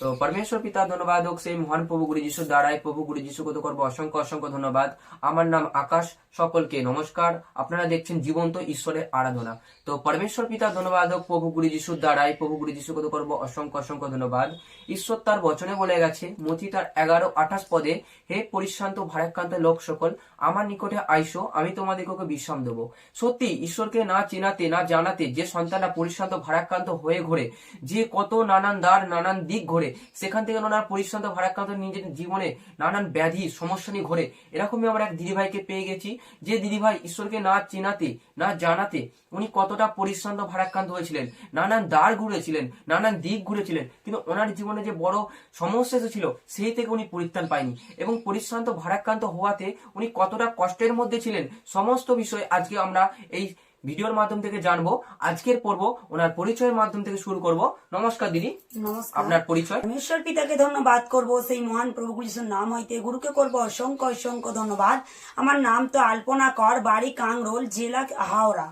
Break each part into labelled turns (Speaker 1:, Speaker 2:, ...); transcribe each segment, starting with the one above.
Speaker 1: তো পরমেশ্বর পিতা, ধন্যবাদ। হোক সেই মহান প্রভু গুরু যিশু দ্বারাই প্রভু গুরু যিশুকে তো করব? অসংখ্য অসংখ্য ধন্যবাদ। আমার নাম আকাশ। সকলকে নমস্কার। আপনারা দেখছেন জীবন্ত ঈশ্বরের আরাধনা। তো পরমেশ্বর পিতা, ধন্যবাদ। হোক প্রভু গুরু যিশুর দ্বারাই প্রভু গুরু যিশুকে তো করব? অসংখ্য অসংখ্য ধন্যবাদ। ঈশ্বর তার বচনে বলে গেছে, মতি তার এগারো আঠাশ পদে, হে পরিশ্রান্ত ভারাক্রান্ত লোক সকল, আমার নিকটে আইসো, আমি তোমাদেরকে বিশ্রাম দেবো। সত্যি, ঈশ্বরকে না চেনাতে, না জানাতে, যে সন্তানরা পরিশ্রান্ত ভারাক্রান্ত হয়ে ঘোরে, যে কত নানান দ্বার, নানান দিক ঘোরে সেখান থেকে ওনার পরিশ্রান্ত ভারাক্রান্ত নিজের জীবনে নানান ব্যাধি, সমস্যা নিয়ে ঘোরে। এরকমই আমরা এক দিদিভাইকে পেয়ে গেছি, যে দিদিভাই ঈশ্বরকে না চেনাতে, না জানাতে উনি কতটা পরিশ্রান্ত, ভারাক্রান্ত হয়েছিলেন, নানান দ্বার ঘুরেছিলেন, নানান দিক ঘুরেছিলেন, কিন্তু ওনার জীবনে যে বড় সমস্যা এসেছিল, সেই থেকে উনি পরিত্রাণ পায়নি এবং পরিশ্রান্ত, ভারাক্রান্ত হওয়াতে উনি কতটা কষ্টের মধ্যে ছিলেন, সমস্ত বিষয় আজকে আমরা এই ভিডিওর মাধ্যম থেকে জানব আজকের পর্ব ওনার পরিচয়ের মাধ্যম থেকে শুরু করব। নমস্কার দিদি।
Speaker 2: নমস্কার।
Speaker 1: আপনার পরিচয়?
Speaker 2: পরমেশ্বর পিতাকে ধন্যবাদ করব সেই মহান প্রভু যিশুর নাম হইতে। গুরুকে করব অসংখ্য অসংখ্য ধন্যবাদ। আমার নাম তো আলপনা কর বাড়ি কাংরোল জেলা হাওড়া।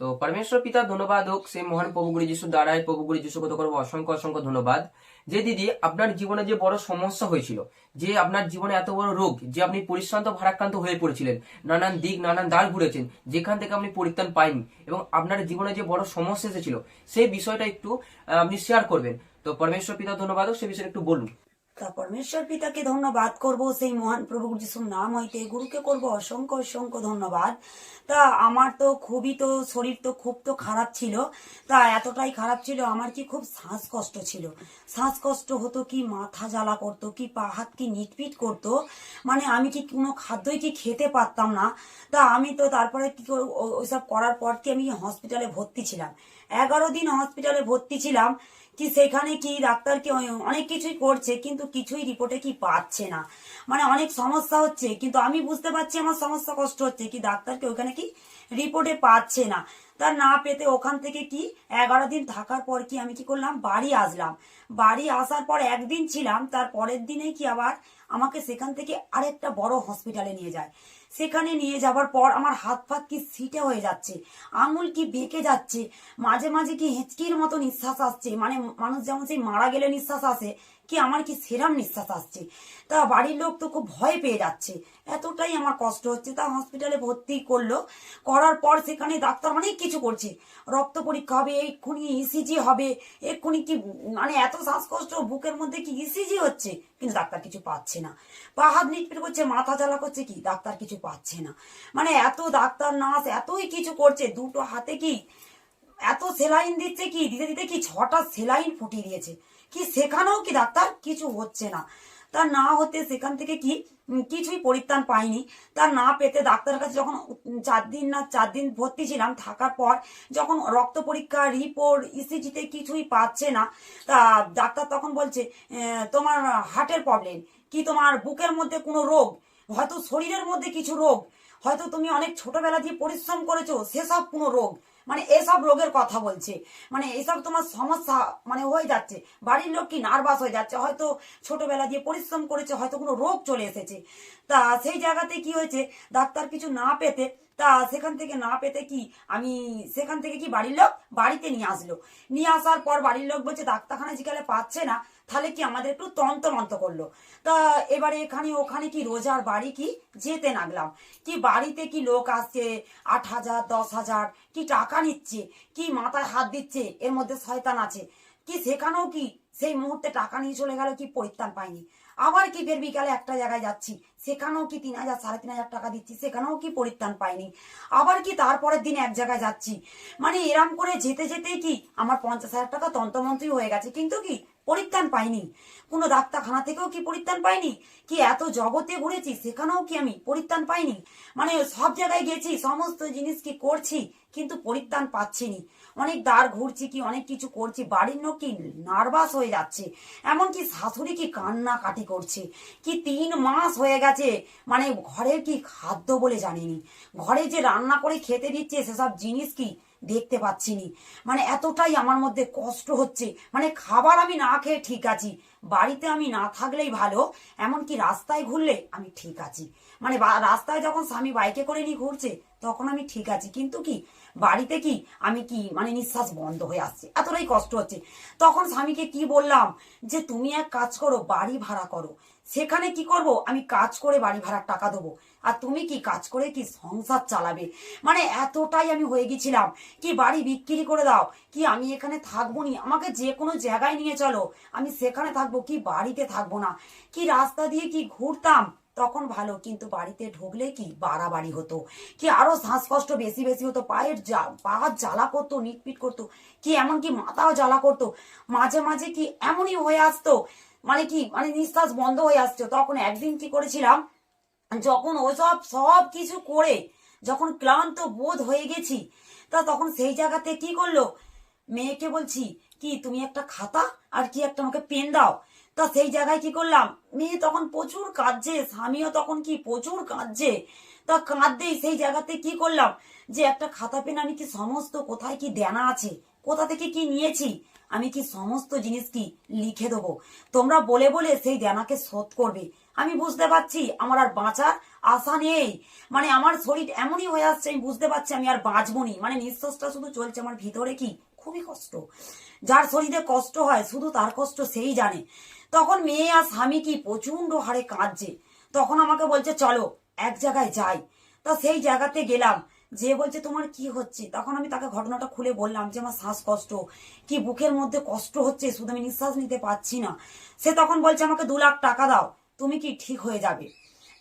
Speaker 1: তো পরমেশ্বর পিতা ধন্যবাদ হোক। সেই মহান প্রভু গুরু যিশু দ্বারাই প্রভু গুরু যিশু কত করব অসংখ্য অসংখ্য ধন্যবাদ। যে দিদি আপনার জীবনে যে বড় সমস্যা হয়েছিল, যে আপনার জীবনে এত বড় রোগ, যে আপনি পরিশ্রান্ত ভারাক্রান্ত হয়ে পড়েছিলেন, নানান দিক, নানান দ্বার ঘুরেছেন, যেখান থেকে আপনি পরিত্রাণ পাইনি এবং আপনার জীবনে যে বড় সমস্যা এসেছিল, সেই বিষয়টা একটু আপনি শেয়ার করবেন। তো পরমেশ্বর পিতা ধন্যবাদ, সে বিষয়ে একটু বলুন।
Speaker 2: তা পরমেশ্বর পিতাকে ধন্যবাদ করব। সেই মহান প্রভু যিশুর নাম হইতে গুরুকে করব অসংখ্য অসংখ্য ধন্যবাদ। তা আমার তো খুবই তো, শরীর তো খুব তো খারাপ ছিল। তা এতটাই খারাপ ছিল, আমার কি খুব শ্বাসকষ্ট ছিল। শ্বাসকষ্ট হতো কি, মাথা জ্বালা করতো কি, পা হাত কি নিটপিট করতো। মানে আমি কি কোনো খাদ্যই কি খেতে পারতাম না। তা আমি তো তারপরে কি ওইসব করার পর কি আমি হসপিটালে ভর্তি ছিলাম। এগারো দিন হসপিটালে ভর্তি ছিলাম। কি সেখানে কি, ডাক্তার কি অনেক কিছুই করছে, কিন্তু কিছুই রিপোর্টে কি পাচ্ছে না। মানে অনেক সমস্যা হচ্ছে, কিন্তু আমি বুঝতে পারছি আমার সমস্যা কষ্ট হচ্ছে, কি ডাক্তারকে ওখানে কি রিপোর্টে পাচ্ছে না। তার না পেতে ওখান থেকে কি এগারো দিন থাকার পর কি আমি কি করলাম? বাড়ি আসলাম। বাড়ি আসার পর একদিন ছিলাম, তার পরের দিনে কি আবার আমাকে সেখান থেকে আরেকটা বড় হসপিটালে নিয়ে যায়। সেখানে নিয়ে যাবার পর আমার হাত ফাত কি সিটে হয়ে যাচ্ছে, আঙুল কি বেঁকে যাচ্ছে, মাঝে মাঝে কি হেঁচকির মতো নিঃশ্বাস আসছে মানে মানুষ যেমন সেই মারা গেলে নিঃশ্বাস আসে কি আমার কি সেরাম নিঃশ্বাস আসছে? তা বাড়ির লোক তো খুব ভয় পেয়ে যাচ্ছে। এতটাই আমার কষ্ট হচ্ছে। তা হসপিটালে ভর্তি করল। করার পর সেখানে ডাক্তার অনেক কিছু করছে। রক্ত পরীক্ষা হবে, এক্ষুনি ইসিজি হবে। এক্ষুনি কি মানে এত শ্বাসকষ্ট, বুকের মধ্যে কি ইসিজি হচ্ছে? কিন্তু ডাক্তার কিছু পাচ্ছে না। পা হাত নিটপিট করছে, মাথা জ্বালা করছে কি? ডাক্তার কিছু পাচ্ছে না। মানে এত ডাক্তার, নার্স এতই কিছু করছে। দুটো হাতে কি এত সেলাইন দিচ্ছে কি? দিতে দিতে কি ছটা সেলাইন ফুটিয়ে দিয়েছে। কি সেখানেও কি ডাক্তার? কিছু হচ্ছে না। তা না হতে সেখান থেকে কি কিছুই পরিত্রাণ পাইনি। তা না পেতে ডাক্তারের কাছে যখন চার দিন না চার দিন ভর্তি ছিলাম, থাকার পর যখন রক্ত পরীক্ষা রিপোর্ট ইসিজিতে কিছুই পাচ্ছে না, তা ডাক্তার তখন বলছে তোমার হার্টের প্রবলেম কি তোমার বুকের মধ্যে কোনো রোগ? হয়তো শরীরের মধ্যে কিছু রোগ। হয়তো তুমি অনেক ছোটবেলা দিয়ে পরিশ্রম করেছ, সেসব কোনো রোগ। মানে এসব রোগের কথা বলছে। মানে এসব তোমার সমস্যা মানে হয়ে যাচ্ছে। বাড়ির লোক কি নার্ভাস হয়ে যাচ্ছে? হয়তো ছোটবেলা দিয়ে পরিশ্রম করেছে, হয়তো কোনো রোগ চলে এসেছে। তা সেই জায়গাতে কি হয়েছে? ডাক্তার কিছু না পেতে তা সেখান থেকে না পেতে কি আমি সেখান থেকে কি বাড়ির লোক? বাড়িতে নিয়ে আসলো। নিয়ে আসার পর বাড়ির লোক বলছে ডাক্তারখানা জিজ্ঞালে পাচ্ছে না, তাহলে কি আমাদের একটু তন্তমন্ত করল। তা এবারে এখানে ওখানে কি রোজার বাড়ি কি? যেতে লাগলাম। কি বাড়িতে কি লোক আসছে? আট হাজার, দশ হাজার, কি টাকা নিচ্ছে? কি মাথায় হাত দিচ্ছে? এর মধ্যে শয়তান আছে। কি সেখানেও কি সেই মুহূর্তে টাকা নিয়ে চলে গেল, কি পরিত্রাণ পাইনি আবার কি ফের বিকালে একটা জায়গায় যাচ্ছি? সেখানেও কি তিন হাজার, সাড়ে তিন হাজার টাকা দিচ্ছি? সেখানেও কি পরিত্রাণ পাইনি? আবার কি তারপরের দিন এক জায়গায় যাচ্ছি? মানে এরম করে যেতে যেতেই কি আমার পঞ্চাশ হাজার টাকা তন্ত্রমন্ত্রী হয়ে গেছে? কিন্তু কি পরিত্রাণ পাইনি? কোনো ডাক্তারখানা থেকেও কি পরিত্রাণ পাইনি? কি এত জগতে ঘুরেছি, সেখানেও কি আমি পরিত্রাণ পাইনি? মানে সব জায়গায় গেছি, সমস্ত জিনিস কি করছি? কিন্তু পরিত্রাণ পাচ্ছি নি অনেক দ্বার ঘুরছি কি, অনেক কিছু করছি, বাড়ির লোক কি নার্ভাস হয়ে যাচ্ছে? এমনকি শাশুড়ি কি কান্না কাটি করছে? কি তিন মাস হয়ে গেছে মানে ঘরের কি খাদ্য বলে জানিনি। ঘরে যে রান্না করে খেতে দিচ্ছে, সেসব জিনিস কি দেখতে পাচ্ছি নি মানে এতটাই আমার মধ্যে কষ্ট হচ্ছে। মানে খাবার আমি না খেয়ে ঠিক আছি। বাড়িতে আমি না থাকলেই ভালো, এমনকি রাস্তায় ঘুরলে আমি ঠিক আছি। মানে রাস্তায় যখন স্বামী বাইকে করে নিয়ে ঘুরছে তখন আমি ঠিক আছি। কিন্তু কি, বাড়িতে কি আমি কি মানে নিঃশ্বাস বন্ধ হয়ে আসছে? এতটাই কষ্ট হচ্ছে। তখন স্বামীকে কি বললাম যে, তুমি এক কাজ করো, বাড়ি ভাড়া করো। সেখানে কি করব? আমি কাজ করে বাড়ি ভাড়ার টাকা দেবো। আর তুমি কি কাজ করে কি সংসার চালাবে? মানে এতটাই আমি হয়ে গেছিলাম। কি বাড়ি বিক্রি করে দাও? কি আমি এখানে থাকব নি আমাকে যে কোনো জায়গায় নিয়ে চলো। আমি সেখানে থাকব, কি বাড়িতে থাকব না? কি রাস্তা দিয়ে কি ঘুরতাম? তখন ভালো, কিন্তু বাড়িতে ঢুকলে কি বাড়াবাড়ি হতো? কি আরও শ্বাসকষ্ট বেশি বেশি হতো? পায়ের যা পা জ্বালা করতো, নিটপিট করতো, কি এমনকি মাথাও জ্বালা করতো? মাঝে মাঝে কি এমনই হয়ে আসতো? মানে কি মানে নিঃশ্বাস বন্ধ হয়ে আসতো। তখন একদিন কি করেছিলাম? যখন ওসব সব কিছু করে, যখন ক্লান্ত বোধ হয়ে গেছি, তা তখন সেই জায়গাতে কি করল? মেয়েকে বলছি, কি তুমি একটা খাতা আর কি একটা আমাকে পেন দাও। তা সেই জায়গায় কি করলাম? মেয়ে তখন প্রচুর কাঁদছে, স্বামীও তখন কি প্রচুর কাঁদছে? তা কাঁদতেই সেই জায়গাতে কি করলাম? যে একটা খাতা পেন আমি কি সমস্ত, কোথায় কি দেনা আছে? কোথা থেকে কি নিয়েছি? আমি কি সমস্ত জিনিস কি লিখে দেবো? তোমরা বলে বলে সেই দেনাকে শোধ করবে। আমি বুঝতে পারছি, আমার আর বাঁচার আশা নেই। মানে আমার শরীর এমনই হয়ে আসছে, আমি বুঝতে পারছি আমি আর বাঁচবো নি। মানে নিঃশ্বাসটা শুধু চলছে আমার ভিতরে কি? খুবই কষ্ট। যার শরীরে কষ্ট হয়, শুধু তার কষ্ট সেই জানে। তখন মেয়ে আর স্বামী কি প্রচণ্ড হারে কাঁদছে। তখন আমাকে বলছে, চলো, এক জায়গায় যাই। তা সেই জায়গাতে গেলাম। যে বলছে, তোমার কি হচ্ছে? তখন আমি তাকে ঘটনাটা খুলে বললাম যে, আমার শ্বাসকষ্ট, কি বুকের মধ্যে কষ্ট হচ্ছে, শুধু আমি নিঃশ্বাস নিতে পারছি না। সে তখন বলছে, আমাকে দু লাখ টাকা দাও, তুমি কি ঠিক হয়ে যাবে?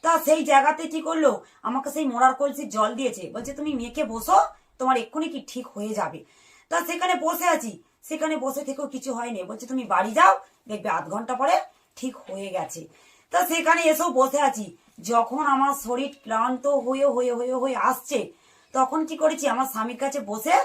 Speaker 2: তা সেই জায়গাতে কি করল? আমাকে সেই মরার কলসির জল দিয়েছে। বলছে, তুমি মেয়েকে বসো, তোমার এক্ষুনি কি ঠিক হয়ে যাবে? তা সেখানে বসে আছি। সেখানে বসে থেকেও কিছু হয়নি। বলছে, তুমি বাড়ি যাও দেখবে আধ ঘণ্টা পরে ঠিক হয়ে গেছে। তা সেখানে এসেও বসে আছি। যখন আমার শরীর ক্লান্ত হয়ে হয়ে হয়ে হয়ে আসছে, তখন কি করেছি? আমার স্বামীর কাছে বসে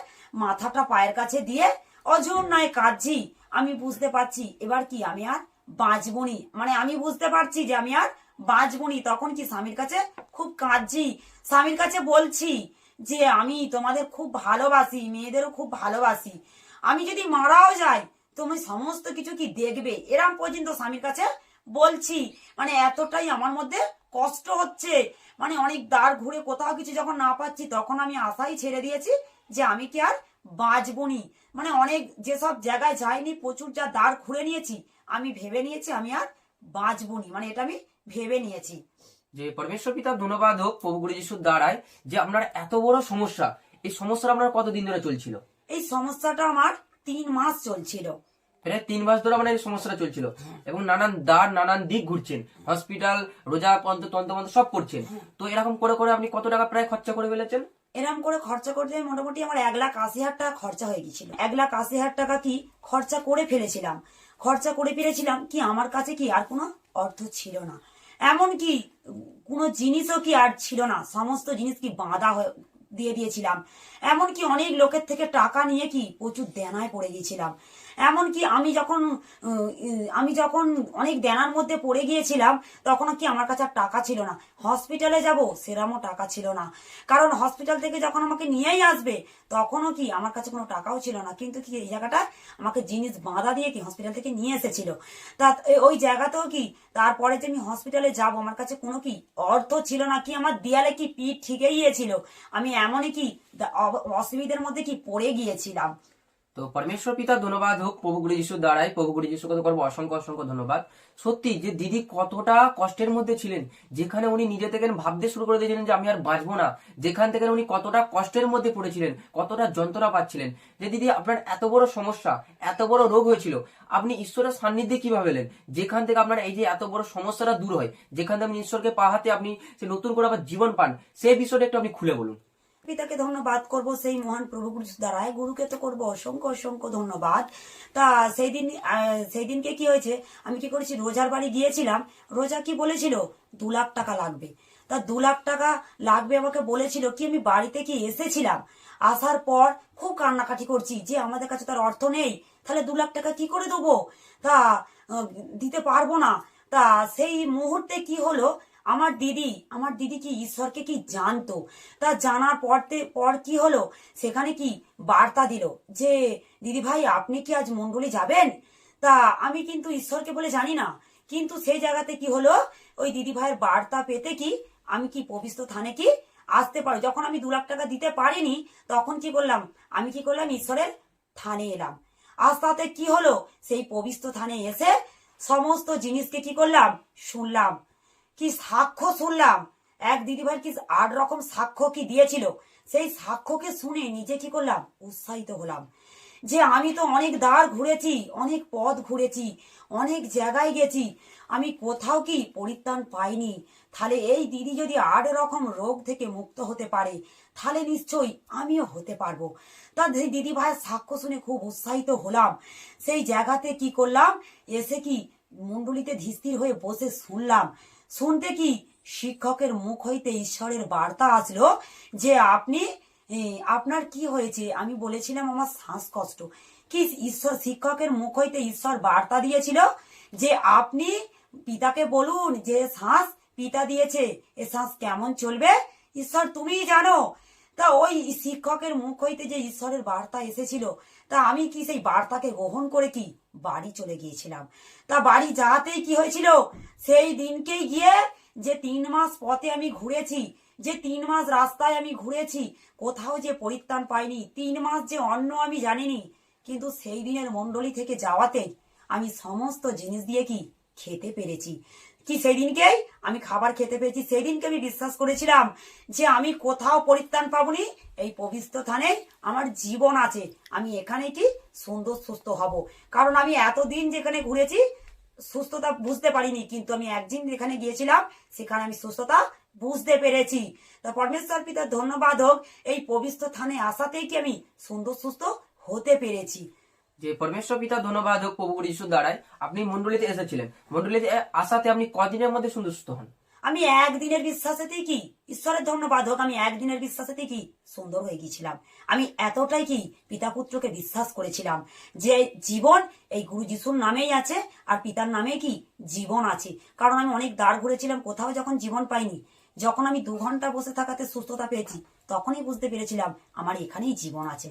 Speaker 2: মাথাটা পায়ের কাছে দিয়ে অজর নয় কাঁদছি। আমি বুঝতে পারছি, এবার কি আমি আর বাঁচবনি মানে আমি বুঝতে পারছি যে আমি আর বাঁচবনি তখন কি স্বামীর কাছে খুব কাঁদছি। স্বামীর কাছে বলছি যে, আমি তোমাদের খুব ভালোবাসি, মেয়েদেরও খুব ভালোবাসি। আমি যদি মারাও যাই তুমি সমস্ত কিছু কি দেখবে? এরম পর্যন্ত স্বামীর কাছে বলছি মানে এতটাই আমার মধ্যে কষ্ট হচ্ছে। মানে অনেক দ্বার ঘুরে কোথাও কিছু যখন না পাচ্ছি তখন আমি আশাই ছেড়ে দিয়েছি যে আমি কি আর বাঁচবনি। মানে অনেক যেসব জায়গায় যাইনি প্রচুর যা দ্বার ঘুরে নিয়েছি আমি ভেবে নিয়েছি আমি আর বাঁচবনি। মানে এটা আমি ভেবে নিয়েছি।
Speaker 1: যে পরমেশ্বর পিতা ধন্যবাদ হোক প্রভু গুরু যিশুর দ্বারায় যে আপনার এত বড় সমস্যা এই সমস্যাটা আপনার কতদিন ধরে চলছিল?
Speaker 2: এই সমস্যাটা আমার তিন মাস চলছিল।
Speaker 1: প্রায় তিন মাস ধরে মানে এই সমস্যাটা চলছিল। এবং নানান দ্বার নানান দিক ঘুরছেন। হসপিটাল রোজা পন্ত তন্ত্র সব করছেন। তো এরকম করে করে আপনি কত টাকা প্রায় খরচা করে ফেলেছেন?
Speaker 2: এরম করে খরচা করতে মোটামুটি আমার এক লাখ আশি হাজার টাকা খরচা হয়ে গেছিল এক লাখ আশি হাজার টাকা কি খরচা করে ফেলেছিলাম। খরচা করে ফেলেছিলাম কি আমার কাছে কি আর কোনো অর্থ ছিল না। এমন কি কোনো জিনিসও কি আর ছিল না। সমস্ত জিনিস কি বাঁধা হয়ে দিয়ে দিয়েছিলাম। এমনকি অনেক লোকের থেকে টাকা নিয়ে কি প্রচুর দেনায় পড়ে গিয়েছিলাম এমনকি আমি যখন আমি যখন অনেক দেনার মধ্যে পড়ে গিয়েছিলাম, তখনও কি আমার কাছে টাকা ছিল না। হসপিটালে যাব, সেরমও টাকা ছিল না। কারণ হসপিটাল থেকে যখন আমাকে নিয়েই আসবে, তখনও কি আমার কাছে কোনো টাকাও ছিল না। কিন্তু কি এই জায়গাটা আমাকে জিনিস বাঁধা দিয়ে কি হসপিটাল থেকে নিয়ে এসেছিল? তা ওই জায়গাতেও কি তারপরে যে আমি হসপিটালে যাব, আমার কাছে কোনো কি অর্থ ছিল না কি আমার দেয়ালে কি পিঠ ঠিকই গিয়েছিল? আমি এমনই কি অসুবিধার মধ্যে কি পড়ে গিয়েছিলাম?
Speaker 1: তো পরমেশ্বর পিতা, ধন্যবাদ হোক প্রভু গুরু যিশুর দ্বারাই, প্রভু গুরু যিশুকে তো করব, অসংখ্য অসংখ্য ধন্যবাদ। সত্যি যে দিদি কতটা কষ্টের মধ্যে ছিলেন, যেখানে উনি নিজে থেকে ভাবতে শুরু করে দিয়েছিলেন যে আমি আর বাঁচবো না, যেখান থেকে উনি কতটা কষ্টের মধ্যে পড়েছিলেন, কতটা যন্ত্রণা পাচ্ছিলেন, যে দিদি আপনার এত বড় সমস্যা, এত বড় রোগ হয়েছিল, আপনি ঈশ্বরের সান্নিধ্যে কীভাবে এলেন যেখান থেকে আপনার এই যে এত বড় সমস্যাটা দূর হয়, যেখান থেকে আপনি ঈশ্বরকে পাহাতে আপনি সে নতুন করে আবার জীবন পান সেই বিষয়টা একটু আপনি খুলে বলুন।
Speaker 2: পিতাকে ধন্যবাদ করব, সেই মহান প্রভু দ্বারায় গুরুকে তো করব অসংখ্য অসংখ্য ধন্যবাদ। তা সেই দিন সেই দিনকে কি হয়েছে? আমি কি করেছি? রোজার বাড়ি গিয়েছিলাম। রোজা কি বলেছিল? দু লাখ টাকা লাগবে। তা দু লাখ টাকা লাগবে আমাকে বলেছিল কি, আমি বাড়িতে কি এসেছিলাম? আসার পর খুব কান্নাকাটি করছি যে আমাদের কাছে তার অর্থ নেই। তাহলে দু লাখ টাকা কি করে দেবো? তা দিতে পারব না। তা সেই মুহূর্তে কি হলো? আমার দিদি আমার দিদি কি ঈশ্বরকে কি জানতো? তা জানার পরতে পর কি হলো? সেখানে কি বার্তা দিল যে, দিদি ভাই, আপনি কি আজ মন্ডলী যাবেন? তা আমি কিন্তু ঈশ্বরকে বলে জানি না। কিন্তু সেই জায়গাতে কি হলো? ওই দিদি ভাইয়ের বার্তা পেতে কি আমি কি পবিত্র থানে কি আসতে পারো? যখন আমি দু লাখ টাকা দিতে পারিনি, তখন কি করলাম? আমি কি করলাম? ঈশ্বরের থানে এলাম। আজ তাতে কি হলো? সেই পবিত্র থানে এসে সমস্ত জিনিসকে কি করলাম? শুনলাম। কি সাক্ষ্য শুনলাম? এক দিদিভাই কি আট রকম সাক্ষ্য কি দিয়েছিল? সেই সাক্ষ্যকে শুনে নিজে কি করলাম? উৎসাহিত হলাম। যে আমি তো অনেক দ্বার ঘুরেছি, অনেক পথ ঘুরেছি, অনেক জায়গায় গেছি। আমি কোথাও কি পরিত্রাণ পাইনি? তাহলে এই দিদি যদি আট রকম রোগ থেকে মুক্ত হতে পারে, তাহলে নিশ্চয়ই আমিও হতে পারব। তা দিদি ভাইয়ের সাক্ষ্য শুনে খুব উৎসাহিত হলাম। সেই জায়গাতে কি করলাম? এসে কি মণ্ডলিতে ধীস্থির হয়ে বসে শুনলাম। শুনতে কি শিক্ষকের মুখ হইতে ঈশ্বরের বার্তা আসলো যে আপনি আপনার কি হয়েছে? আমি বলেছিলাম আমার শ্বাসকষ্ট। কি ঈশ্বর, শিক্ষকের মুখ হইতে ঈশ্বর বার্তা দিয়েছিল যে আপনি পিতাকে বলুন যে, শ্বাস পিতা দিয়েছে, এ শ্বাস কেমন চলবে? ঈশ্বর, তুমিই জানো। তা ওই শিক্ষকের মুখ হইতে যে ঈশ্বরের বার্তা এসেছিল, তা আমি কি সেই বার্তাকে গ্রহণ করে কি? বাড়ি চলে গিয়েছিলাম। তা বাড়ি যাওয়াতেই কি হয়েছিল? সেই দিনকেই গিয়ে যে তিন মাস পথে আমি ঘুরেছি, যে তিন মাস রাস্তায় আমি ঘুরেছি, কোথাও যে পরিত্রাণ পাইনি, তিন মাস যে অন্ন আমি জানিনি, কিন্তু সেই দিনের মণ্ডলী থেকে যাওয়াতে আমি সমস্ত জিনিস দিয়ে কি খেতে পেরেছি। কি সেদিনকেই আমি খাবার খেতে পেয়েছি, সেদিনকে আমি বিশ্বাস করেছিলাম যে আমি কোথাও পরিত্রাণ পাবনি। এই পবিত্র থানে আমার জীবন আছে। আমি এখানে কি সুন্দর সুস্থ হব। কারণ আমি এতদিন যেখানে ঘুরেছি, সুস্থতা বুঝতে পারিনি, কিন্তু আমি একদিন যেখানে গিয়েছিলাম, সেখানে আমি সুস্থতা বুঝতে পেরেছি। তা পরমেশ্বর পিতার ধন্যবাদ হোক, এই পবিত্র থানে আসাতেই কি আমি সুন্দর সুস্থ হতে পেরেছি।
Speaker 1: যে পরমেশ্বর পিতা, ধন্যবাদ হোক, প্রভু যিশুর দ্বারাই আপনি মন্ডলীতে এসেছিলেন। মন্ডলীতে আসাতে আপনি কদিনের মধ্যে সুন্দর হন?
Speaker 2: আমি একদিনের বিশ্বাসেতেই কি? ঈশ্বরের ধন্যবাদ হোক, আমি একদিনের বিশ্বাসেতেই কি সুন্দর হয়ে গিয়েছিলাম। আমি এতটাই কি পিতা পুত্রকে বিশ্বাস করেছিলাম যে জীবন এই গুরু যিশুর নামেই আছে আর পিতার নামে কি জীবন আছে। কারণ আমি অনেক দাঁড় ঘুরেছিলাম, কোথাও যখন জীবন পাইনি। যখন আমি দু ঘণ্টা বসে থাকাতে সুস্থতা পেয়েছি, তখনই বুঝতে পেরেছিলাম আমার এখানেই জীবন আছে।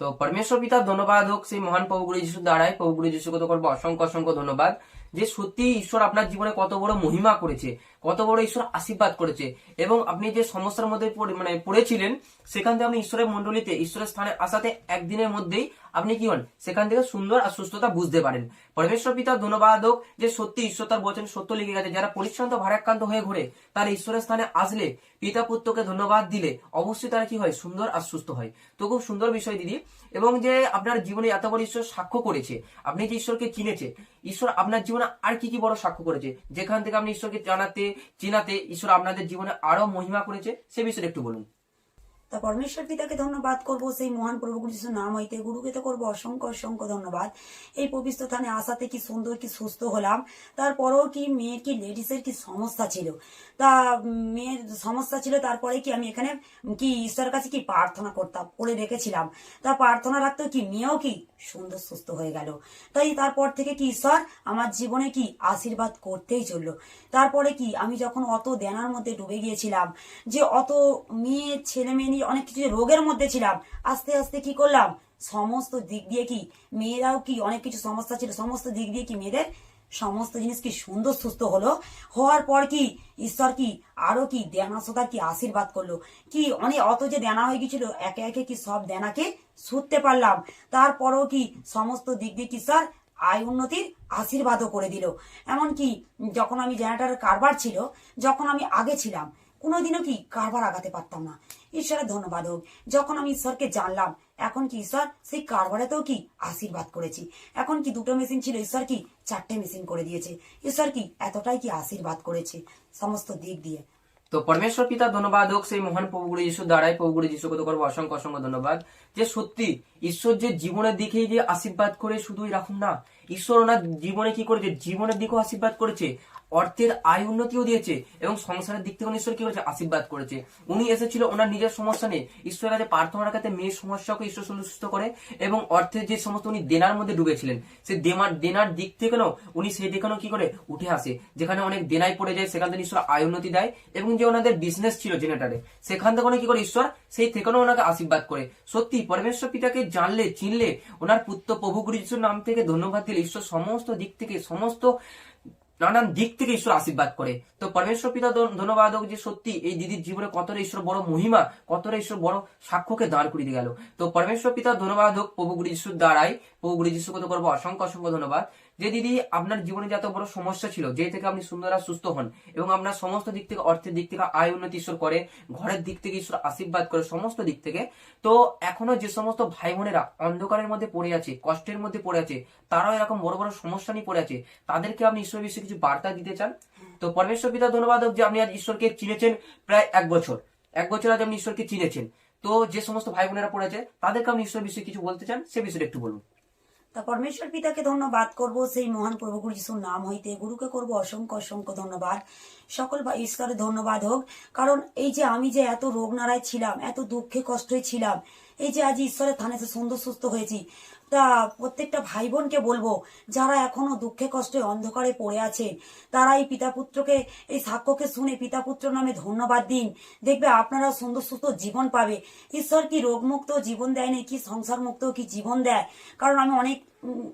Speaker 1: তো পরমেশ্বর পিতা, ধন্যবাদ হোক সেই মহান প্রভু যিশু যিশুর দ্বারাই। প্রভু যিশুকে তো করব অসংখ্য অসংখ্য ধন্যবাদ। যে সত্যি ঈশ্বর আপনার জীবনে কত বড় মহিমা করেছে। কত বড় ঈশ্বর আশীর্বাদ করেছে। এবং আপনি যে সমস্যার মধ্যে মানে পড়েছিলেন, সেখান থেকে আপনি ঈশ্বরের মণ্ডলীতে, ঈশ্বরের স্থানে আসাতে একদিনের মধ্যেই আপনি কি হন? সেখান থেকে সুন্দর আর সুস্থতা বুঝতে পারেন। পরমেশ্বর পিতা ধন্যবাদ হোক যে সত্যি ঈশ্বর তার বচন সত্য লিখে গেছে। যারা পরিশ্রান্ত, ভারাক্রান্ত হয়ে ঘুরে, তারা ঈশ্বরের স্থানে আসলে পিতা পুত্রকে ধন্যবাদ দিলে অবশ্যই তারা কি হয়? সুন্দর আর সুস্থ হয়। তো খুব সুন্দর বিষয় দিদি। এবং যে আপনার জীবনে এত বড় ঈশ্বর সাক্ষ্য করেছে, আপনি যে ঈশ্বরকে চিনেছে, ঈশ্বর আপনার জীবনে আর কি কি বড় সাক্ষ্য করেছে? যেখান থেকে আপনি ঈশ্বরকে জানাতে চিনাতে ঈশ্বর আপনাদের জীবনে আরও মহিমা করেছে সে বিষয়ে একটু বলুন।
Speaker 2: তা পরমেশ্বর পিতাকে ধন্যবাদ করব, সেই মহান প্রভু যিশুর নাম হইতে। গুরুকে তো করব অসংখ্য অসংখ্য ধন্যবাদ। এই পবিত্র স্থানে আসাতে কি সুন্দর, কি সুস্থ হলাম। তারপরেও কি মেয়ের কি লেডিসের কি সমস্যা ছিল? তা মেয়ের সমস্যা ছিল, তারপরে কি আমি এখানে কি ঈশ্বরের কাছে কি প্রার্থনা করতাম, করে রেখেছিলাম। তা প্রার্থনা রাখতেও কি মেয়েও কি সুন্দর, সুস্থ হয়ে গেল। তাই তারপর থেকে কি ঈশ্বর আমার জীবনে কি আশীর্বাদ করতেই চলল। তারপরে কি আমি যখন অত দেনার মধ্যে ডুবে গিয়েছিলাম, যে অত মেয়ে ছেলে মেয়ে অনেক কিছু রোগের মধ্যে ছিলাম। আস্তে আস্তে কি করলাম? সমস্ত দিক দিয়ে কি মেয়েরাও কি অনেক কিছু সমস্যা ছিল, সমস্ত দিক দিয়ে কি মেয়েদের সমস্ত জিনিস কি সুন্দর সুস্থ হলো? হওয়ার পর কি ঈশ্বর কি আরও কি দেনাশোতার কি আশীর্বাদ করল? কি অনেক অত যে দেনা হয়ে গেছিল একে একে কি সব দেনাকে সুরতে পারলাম। তারপরও কি সমস্ত দিক দিয়ে কি স্যার আয় উন্নতির আশীর্বাদও করে দিল। এমনকি যখন আমি জেনারেটারের কারবার ছিল, যখন আমি আগে ছিলাম কোনোদিনও কি কারবার আগাতে পারতাম না। ঈশ্বরের ধন্যবাদ হোক। যখন আমি ঈশ্বরকে জানলাম, এখন কি ঈশ্বর? সেই কারবারেতেও কি আশীর্বাদ করেছি? এখন কি দুটো মেশিন ছিল? ঈশ্বর কি চারটে মেশিন করে দিয়েছে? ঈশ্বর কি এতটাই কি আশীর্বাদ করেছে? সমস্ত দিক দিয়ে।
Speaker 1: তো পরমেশ্বর পিতা ধন্যবাদ হোক। সেই মহান প্রভু গুরু যিশুর দ্বারাই প্রভু গুরু যিশুকে তো করব অসংখ্য অসংখ্য ধন্যবাদ। যে সত্যি ঈশ্বর যে জীবনের দিকেই যে আশীর্বাদ করে শুধুই রাখুন না ঈশ্বর ওনার জীবনে কি করেছে? জীবনের দিকেও আশীর্বাদ করেছে, অর্থের আয় উন্নতিও দিয়েছে এবং সংসারের দিক থেকে ঈশ্বর কি করেছে? আশীর্বাদ করেছে। উনি এসেছিল ওনার নিজের সমস্যা নিয়ে। ঈশ্বরের কাছে প্রার্থনা রাখাতে মেয়ের সমস্যাকে ঈশ্বর সুস্থ করে এবং অর্থের যে সমস্ত উনি দেনার মধ্যে ডুবেছিলেন, সে দেমার দেনার দিক থেকে উনি সেই দিকেও কি করে? উঠে আসে। যেখানে অনেক দেনায় পড়ে যায়, সেখান থেকে ঈশ্বর আয় উন্নতি দেয় এবং যে ওনাদের বিজনেস ছিল জেনারেটারে সেখান থেকে কি করে? ঈশ্বর সেই থেকেও ওনাকে আশীর্বাদ করে। সত্যি পরমেশ্বর পিতাকে জানলে, চিনলে, ওনার পুত্র প্রভু গুরু যিশুর নাম থেকে ধন্যবাদ দিলে, ঈশ্বর সমস্ত দিক থেকে, সমস্ত নানান দিক থেকে ঈশ্বর আশীর্বাদ করে। তো পরমেশ্বর পিতা ধন্যবাদ হোক যে সত্যি এই দিদির জীবনে কতটা ঈশ্বর বড় মহিমা, কতটা ঈশ্বর বড় সাক্ষ্যকে দাঁড় করিয়ে গেল। তো পরমেশ্বর পিতা ধন্যবাদ হোক প্রভু গুরু যিশুর দ্বারাই প্রভু গুরু যিশুকে তো করব? অসংখ্য অসংখ্য ধন্যবাদ। যে দিদি আপনার জীবনে যে এত বড় সমস্যা ছিল, যে থেকে আপনি সুন্দর আর সুস্থ হন এবং আপনার সমস্ত দিক থেকে অর্থের দিক থেকে আয় উন্নতি ঈশ্বর করে, ঘরের দিক থেকে ঈশ্বর আশীর্বাদ করে, সমস্ত দিক থেকে, তো এখনও যে সমস্ত ভাই বোনেরা অন্ধকারের মধ্যে পড়ে আছে, কষ্টের মধ্যে পড়ে আছে, তারাও এরকম বড় বড় সমস্যা নিয়ে পড়ে আছে, তাদেরকে আপনি ঈশ্বর বিষয়ে কিছু বার্তা দিতে চান? তো পরমেশ্বর পিতা, ধন্যবাদ যে আপনি আজ ঈশ্বরকে চিনেছেন প্রায় এক বছর। এক বছর আজ আপনি ঈশ্বরকে চিনেছেন। তো যে সমস্ত ভাই বোনেরা পড়েছে তাদেরকে আপনি ঈশ্বর বিষয়ে কিছু বলতে চান? সে বিষয়ে একটু বলুন।
Speaker 2: তা পরমেশ্বর পিতাকে ধন্যবাদ করব, সেই মহান প্রভু যিশুর নাম হইতে। গুরুকে করব অসংখ্য অসংখ্য ধন্যবাদ। সকল ঈশ্বরের ধন্যবাদ হোক। কারণ এই যে আমি যে এত রোগ নাড়ায় ছিলাম, এত দুঃখে কষ্টে ছিলাম, এই যে আজ ঈশ্বরের থানে সুন্দর সুস্থ হয়েছি তা প্রত্যেকটা ভাই বোনকে বলব, যারা এখনও দুঃখে কষ্টে অন্ধকারে পড়ে আছে, তারা এই পিতা পুত্রকে এই সাক্ষ্যকে শুনে পিতা পুত্র নামে ধন্যবাদ দিন। দেখবে আপনারা সুন্দর সুস্থ জীবন পাবে। ঈশ্বর কি রোগমুক্ত জীবন দেয় না কি সংসার মুক্ত কি জীবন দেয়? কারণ আমি অনেক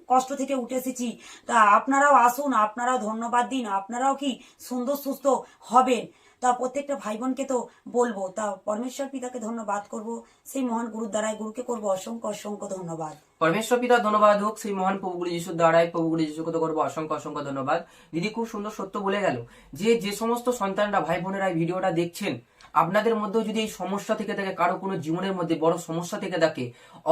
Speaker 2: কষ্ট থেকে উঠে এসেছি। তা আপনারাও আসুন, আপনারাও ধন্যবাদ দিন, আপনারাও কি সুন্দর সুস্থ হবেন। তা প্রত্যেকটা ভাই বোনকে তো বলব, তা পরমেশ্বর পিতাকে ধন্যবাদ করব, সেই মহান গুরুর দ্বারাই গুরুকে করব অসংখ্য অসংখ্য ধন্যবাদ।
Speaker 1: পরমেশ্বর পিতা, ধন্যবাদ হোক। সেই মহান প্রভুগুলি যিশুর দ্বারাই প্রভুগুলি যিশুকে তো করব। অসংখ্য অসংখ্য ধন্যবাদ। দিদি, খুব সুন্দর সত্য বলে গেল যে যে সমস্ত সন্তানরা, ভাই বোনেরা এই ভিডিওটা দেখছেন, আপনাদের মধ্যেও যদি এই সমস্যা থেকে থাকে, কারও কোনো জীবনের মধ্যে বড় সমস্যা থেকে থাকে,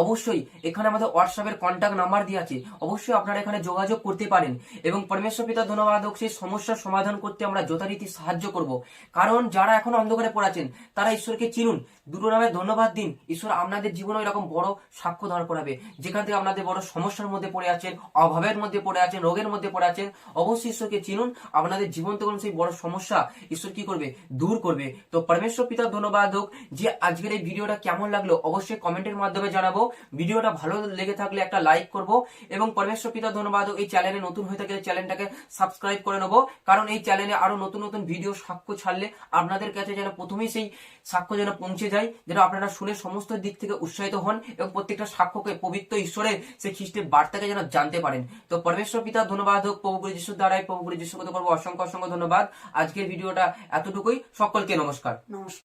Speaker 1: অবশ্যই এখানে আমাদের হোয়াটসঅ্যাপের কন্ট্যাক্ট নাম্বার দিয়ে আছে। অবশ্যই আপনারা এখানে যোগাযোগ করতে পারেন এবং পরমেশ্বর পিতা, ধন্যবাদ হোক, সেই সমস্যার সমাধান করতে আমরা যথারীতি সাহায্য করব। কারণ যারা এখন অন্ধকারে পড়াচ্ছেন তারা ঈশ্বরকে চিনুন। দুটো নামে ধন্যবাদ দিন। ঈশ্বর আপনাদের জীবনে এরকম বড় সাক্ষ্য দাঁড় করাবে। যেখান থেকে আপনাদের বড় সমস্যার মধ্যে পড়ে আছেন, অভাবের মধ্যে পড়ে আছেন, রোগের মধ্যে পড়ে আছেন, অবশ্যই ঈশ্বরকে চিনুন। আপনাদের জীবন থেকে সেই বড় সমস্যা ঈশ্বর কি করবে? দূর করবে। তো পরমেশ্বর পিতা ধন্যবাদ হোক। যে আজকের এই ভিডিওটা কেমন লাগল, অবশ্যই কমেন্টের মাধ্যমে জানাব। ভিডিওটা ভালো লেগে থাকলে একটা লাইক করব এবং পরমেশ্বর পিতার ধন্যবাদ এই চ্যানেলে নতুন হয়ে থাকলে চ্যানেলটাকে সাবস্ক্রাইব করে নেব। কারণ এই চ্যানেলে আরও নতুন নতুন ভিডিও সাক্ষ্য ছাড়লে আপনাদের কাছে যেন প্রথমেই সেই সাক্ষ্য যেন পৌঁছে যায়, যেন আপনারা শুনে সমস্ত দিক থেকে উৎসাহিত হন এবং প্রত্যেকটা সাক্ষ্যকে পবিত্র ঈশ্বরের সেই খ্রিস্টের বার্তাকে যেন জানতে পারেন। তো পরমেশ্বর পিতা, ধন্যবাদ হোক প্রভু গুরু যিশুর দ্বারাই, প্রভু গুরু যিশুকে করব। অসংখ্য অসংখ্য ধন্যবাদ। আজকের ভিডিওটা এতটুকুই। সকলকে নমস্কার।
Speaker 2: নমস্কার।